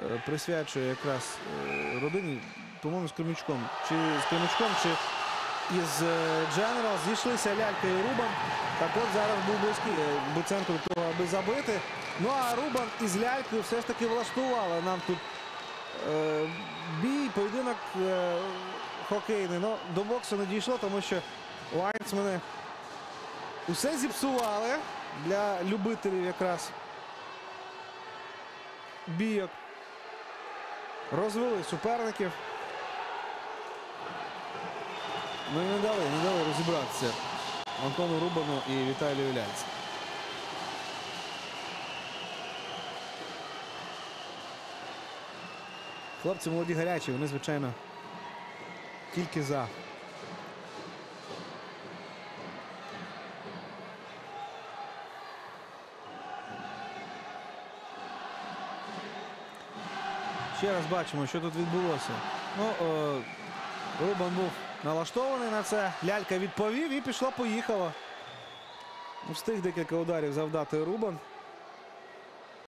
е, присвячує якраз е, родині, по-моєму, з Кремічком. Чи з Кремічком, чи із Дженерал зійшлися Лялька і Рубан. Так от зараз був близький е, Буценко до того, аби забити. Ну а Рубан із Лялькою все ж таки влаштували нам тут бій, поєдинок хокейний. Ну, до боксу не дійшло, тому що лайнсмени усе зіпсували для любителів якраз бійок. Розвели суперників. Ну і не дали, не дали розібратися Антону Рубану і Віталію Лянцю. Хлопці молоді гарячі, вони, звичайно, тільки за. Ще раз бачимо, що тут відбулося. Ну, о, Рубан був налаштований на це. Лялька відповів і пішло-поїхало. Ну, Встиг декілька ударів завдати Рубан.